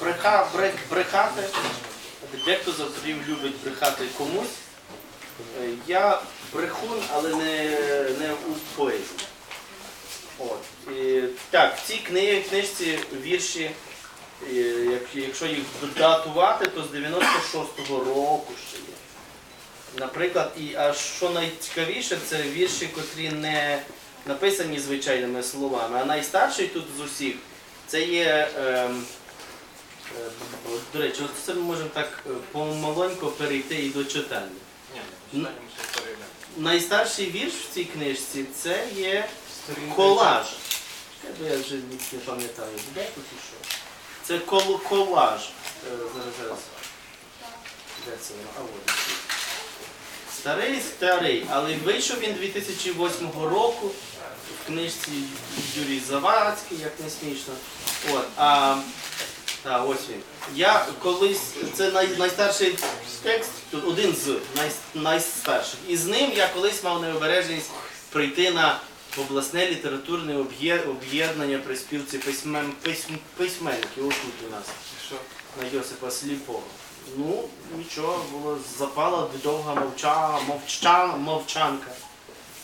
Бреха, брех, брехати. Дехто завжди любить брехати комусь. Е, Я брехун, але не, не у поезії. От. І, так, в цій книгі, книжці вірші, якщо їх датувати, то з 96-го року ще є. Наприклад, і а що найцікавіше, це вірші, котрі не написані звичайними словами, а найстарший тут з усіх це є. Е, До речі, от це ми можемо так е, помаленько перейти і до читання. Ні, ще. Найстарший вірш в цій книжці це є колаж. Чекай, бо я вже ніч не пам'ятаю. Де тут і що? Це кол колаж. Е, Зараз, зараз. Де це воно? А от. Старий, старий, але вийшов він 2008 року в книжці Юрій Завадський, як не смішно. От, а, та, ось він. Я колись, це най, найстарший текст, тут один з най, найстарших. І з ним я колись мав необережність прийти на обласне літературне об'єднання при спілці письмен, письм, письменників. Ось тут у нас Що? на Йосипа Сліпого. Ну, нічого, було запала довга мовча, мовча, мовчанка.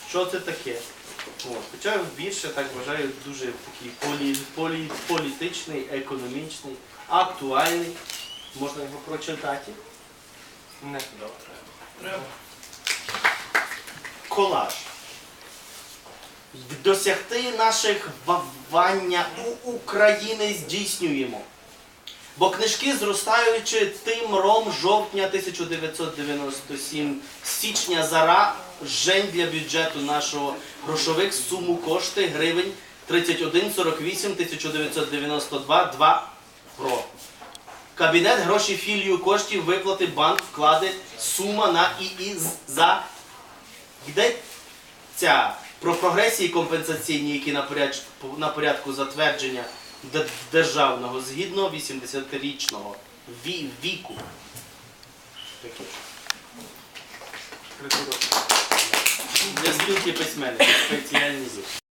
Що це таке? От. Хоча більше, так вважаю, дуже такий полі, полі, політичний, економічний, актуальний. Можна його прочитати. Не добре. Треба. Колаж. Досягти наших вавання у України здійснюємо. Бо книжки, зростаючи тим ром жовтня 1997, січня зара, жень для бюджету нашого. Грошових суму кошти гривень 31 48 1992 2 про. Кабінет гроші філію коштів виплати банк вклади сума на ІІ за. Йдеться про прогресії компенсаційні, які на порядку, затвердження державного згідно 80-річного віку. Для спілки письменників спеціальні зі.